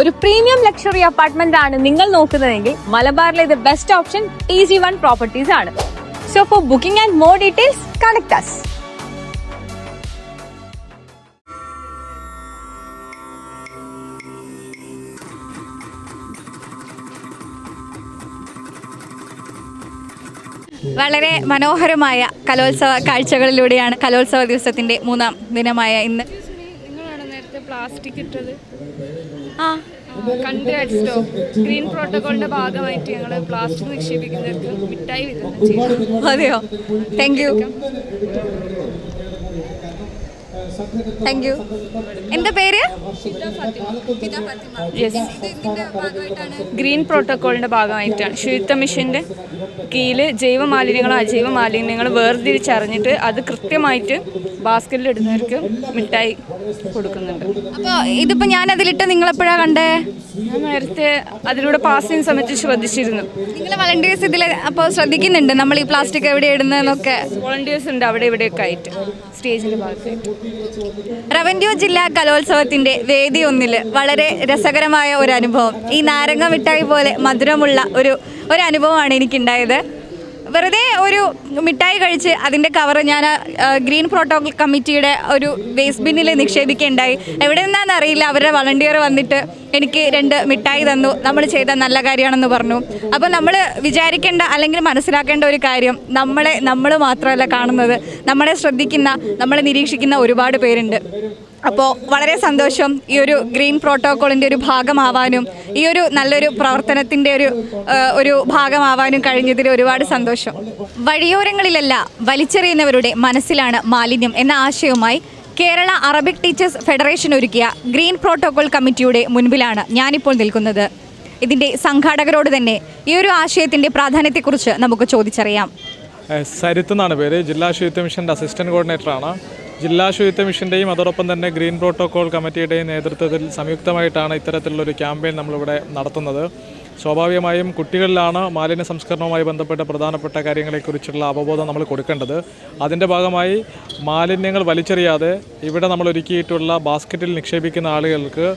ഒരു premium luxury apartment ആണ് നിങ്ങൾ നോക്കുന്നതെങ്കിൽ മലബാറിലെ ഇത് best option easy one properties ആണ്. So for booking and more details connect us വളരെ മനോഹരമായ കലോത്സവ കാഴ്ചകളിലൂടെയാണ് കലോത്സവ ദിവസത്തിന്റെ മൂന്നാം ദിനമായ ഇന്ന്. നിങ്ങളാണ് നേരത്തെ പ്ലാസ്റ്റിക് ഇട്ടത്? ആ കണ്ട് ഗ്രീൻ പ്രോട്ടോകോളിന്റെ ഭാഗമായിട്ട് ഞങ്ങൾ പ്ലാസ്റ്റിക് നിക്ഷേപിക്കുന്നവർക്ക് മിഠായി വിതരണം അതെയോ? താങ്ക് യു താങ്ക് യു എന്താ പേര്? ഗ്രീൻ പ്രോട്ടോകോളിന്റെ ഭാഗമായിട്ടാണ്. ശുചിത്വ മിഷന്റെ കീഴിൽ ജൈവ മാലിന്യങ്ങളും അജൈവ മാലിന്യങ്ങളും വേർതിരിച്ചറിഞ്ഞിട്ട് അത് കൃത്യമായിട്ട് ബാസ്ക്കറ്റിൽ ഇടുന്നവർക്ക് മിഠായി കൊടുക്കുന്നുണ്ട്. അപ്പോൾ ഇതിപ്പോൾ ഞാൻ അതിലിട്ട് നിങ്ങൾ എപ്പോഴാണ് കണ്ടേ? ഞാൻ നേരത്തെ അതിലൂടെ പാസ് ചെയ്യുന്ന സമയത്ത് ശ്രദ്ധിച്ചിരുന്നു. നിങ്ങൾ വളണ്ടിയേഴ്സ് ഇതിൽ അപ്പോൾ ശ്രദ്ധിക്കുന്നുണ്ട് നമ്മൾ ഈ പ്ലാസ്റ്റിക് എവിടെ ഇടുന്നതെന്നൊക്കെ. വോളണ്ടിയേഴ്സ് ഉണ്ട് അവിടെ ഇവിടെയൊക്കെ ആയിട്ട്. സ്റ്റേജിന്റെ ഭാഗത്തായിട്ട്. റവന്യൂ ജില്ലാ കലോത്സവത്തിന്റെ വേദി ഒന്നിൽ വളരെ രസകരമായ ഒരു അനുഭവം. ഈ നാരങ്ങ മിഠായി പോലെ മധുരമുള്ള ഒരു ഒരു അനുഭവമാണ് എനിക്കുണ്ടായത്. വെറുതെ ഒരു മിഠായി കഴിച്ച് അതിന്റെ കവർ ഞാൻ ഗ്രീൻ പ്രോട്ടോകോൾ കമ്മിറ്റിയുടെ ഒരു വേസ്റ്റ് ബിന്നിൽ നിക്ഷേപിക്കുകയുണ്ടായി. എവിടെ നിന്നാണെന്ന് അറിയില്ല. അവരുടെ വളണ്ടിയർ വന്നിട്ട് എനിക്ക് രണ്ട് മിഠായി തന്നു. നമ്മൾ ചെയ്ത നല്ല കാര്യമാണെന്ന് പറഞ്ഞു. അപ്പോൾ നമ്മൾ വിചാരിക്കേണ്ട അല്ലെങ്കിൽ മനസ്സിലാക്കേണ്ട ഒരു കാര്യം നമ്മളെ നമ്മൾ മാത്രമല്ല കാണുന്നത്. നമ്മളെ ശ്രദ്ധിക്കുന്ന നമ്മളെ നിരീക്ഷിക്കുന്ന ഒരുപാട് പേരുണ്ട്. അപ്പോൾ വളരെ സന്തോഷം ഈ ഒരു ഗ്രീൻ പ്രോട്ടോക്കോളിന്റെ ഒരു ഭാഗമാവാനും ഈ ഒരു നല്ലൊരു പ്രവർത്തനത്തിന്റെ ഒരു ഒരു ഭാഗമാവാനും കഴിഞ്ഞതിൽ ഒരുപാട് സന്തോഷം. വഴിയോരങ്ങളിലല്ല വലിച്ചെറിയുന്നവരുടെ മനസ്സിലാണ് മാലിന്യം എന്ന ആശയവുമായി കേരള അറബിക് ടീച്ചേഴ്സ് ഫെഡറേഷൻ ഒരുക്കിയ ഗ്രീൻ പ്രോട്ടോകോൾ കമ്മിറ്റിയുടെ മുൻപിലാണ് ഞാനിപ്പോൾ നിൽക്കുന്നത്. ഇതിന്റെ സംഘാടകരോട് തന്നെ ഈ ഒരു ആശയത്തിന്റെ പ്രാധാന്യത്തെക്കുറിച്ച് നമുക്ക് ചോദിച്ചറിയാം. സരിത്ത് എന്നാണ് പേര്. ജില്ലാ ശുചിത്വ മിഷന്റെ അസിസ്റ്റന്റ് കോർഡിനേറ്ററാണ് ജില്ലാ ശുചിത്വ മിഷന്റെയും അതോടൊപ്പം തന്നെ ഗ്രീൻ പ്രോട്ടോകോൾ കമ്മിറ്റിയുടെയും നേതൃത്വത്തിൽ സംയുക്തമായിട്ടാണ് ഇത്തരത്തിലുള്ളൊരു ക്യാമ്പയിൻ നമ്മളിവിടെ നടത്തുന്നത്. സ്വാഭാവികമായും കുട്ടികളിലാണ് മാലിന്യ സംസ്കരണവുമായി ബന്ധപ്പെട്ട പ്രധാനപ്പെട്ട കാര്യങ്ങളെക്കുറിച്ചുള്ള അവബോധം നമ്മൾ കൊടുക്കേണ്ടത്. അതിന്റെ ഭാഗമായി മാലിന്യങ്ങൾ വലിച്ചെറിയാതെ ഇവിടെ നമ്മൾ ഒരുക്കിയിട്ടുള്ള ബാസ്ക്കറ്റിൽ നിക്ഷേപിക്കുന്ന ആളുകൾക്ക്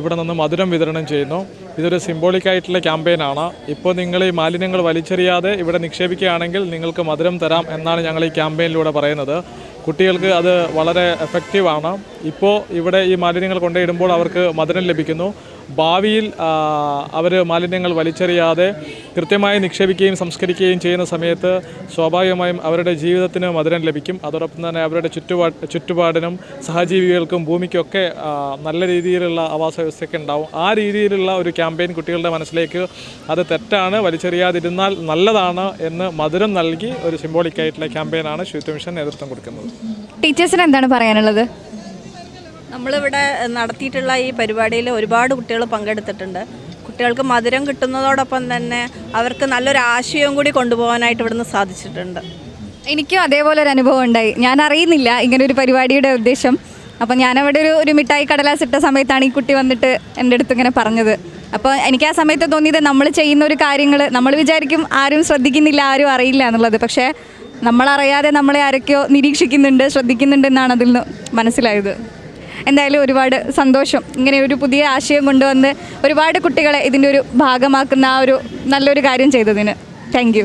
ഇവിടെ നിന്ന് മധുരം വിതരണം ചെയ്യുന്നു. ഇതൊരു സിംബോളിക്കായിട്ടുള്ള ക്യാമ്പയിനാണ് ഇപ്പോൾ നിങ്ങൾ ഈ മാലിന്യങ്ങൾ വലിച്ചെറിയാതെ ഇവിടെ നിക്ഷേപിക്കുകയാണെങ്കിൽ നിങ്ങൾക്ക് മധുരം തരാം എന്നാണ് ഞങ്ങൾ ഈ ക്യാമ്പയിനിലൂടെ പറയുന്നത്. കുട്ടികൾക്ക് അത് വളരെ എഫക്റ്റീവാണ് ഇപ്പോൾ ഇവിടെ ഈ മാലിന്യങ്ങൾ കൊണ്ടുപോയിടുമ്പോൾ അവർക്ക് മധുരം ലഭിക്കുന്നു. ഭാവിയിൽ അവർ മാലിന്യങ്ങൾ വലിച്ചെറിയാതെ കൃത്യമായി നിക്ഷേപിക്കുകയും സംസ്കരിക്കുകയും ചെയ്യുന്ന സമയത്ത് സ്വാഭാവികമായും അവരുടെ ജീവിതത്തിന് മധുരം ലഭിക്കും. അതോടൊപ്പം തന്നെ അവരുടെ ചുറ്റുപാ ചുറ്റുപാടിനും സഹജീവികൾക്കും ഭൂമിക്കൊക്കെ നല്ല രീതിയിലുള്ള ആവാസ വ്യവസ്ഥയൊക്കെ ഉണ്ടാവും. ആ രീതിയിലുള്ള ഒരു ക്യാമ്പയിൻ കുട്ടികളുടെ മനസ്സിലേക്ക് അത് തെറ്റാണ് വലിച്ചെറിയാതിരുന്നാൽ നല്ലതാണ് എന്ന് മധുരം നൽകി ഒരു സിംബോളിക് ആയിട്ടുള്ള ക്യാമ്പയിനാണ് ശുചിത്വ മിഷൻ നേതൃത്വം കൊടുക്കുന്നത്. ടീച്ചേഴ്സിന് എന്താണ് പറയാനുള്ളത്? നമ്മളിവിടെ നടത്തിയിട്ടുള്ള ഈ പരിപാടിയിൽ ഒരുപാട് കുട്ടികൾ പങ്കെടുത്തിട്ടുണ്ട്. കുട്ടികൾക്ക് മധുരം കിട്ടുന്നതോടൊപ്പം തന്നെ അവർക്ക് നല്ലൊരു ആശയവും കൂടി കൊണ്ടുപോകാനായിട്ട് ഇവിടുന്ന് സാധിച്ചിട്ടുണ്ട്. എനിക്കും അതേപോലെ ഒരു അനുഭവം ഉണ്ടായി. ഞാൻ അറിയുന്നില്ല ഇങ്ങനെ ഒരു പരിപാടിയുടെ ഉദ്ദേശം. അപ്പം ഞാനവിടെ ഒരു ഒരു മിഠായി കടലാസ് ഇട്ട സമയത്താണ് ഈ കുട്ടി വന്നിട്ട് എന്റെ അടുത്ത് ഇങ്ങനെ പറഞ്ഞത്. അപ്പോൾ എനിക്ക് ആ സമയത്ത് തോന്നിയത് നമ്മൾ ചെയ്യുന്ന ഒരു കാര്യങ്ങൾ നമ്മൾ വിചാരിക്കും ആരും ശ്രദ്ധിക്കുന്നില്ല ആരും അറിയില്ല എന്നുള്ളത്. പക്ഷേ നമ്മളറിയാതെ നമ്മളെ ആരൊക്കെയോ നിരീക്ഷിക്കുന്നുണ്ട് ശ്രദ്ധിക്കുന്നുണ്ട് എന്നാണ് അതിൽ നിന്ന് മനസ്സിലായത്. എന്തായാലും ഒരുപാട് സന്തോഷം. ഇങ്ങനെ ഒരു പുതിയ ആശയം കൊണ്ടുവന്ന് ഒരുപാട് കുട്ടികളെ ഇതിന്റെ ഒരു ഭാഗമാക്കുന്ന ആ ഒരു നല്ലൊരു കാര്യം ചെയ്തതിന്. താങ്ക്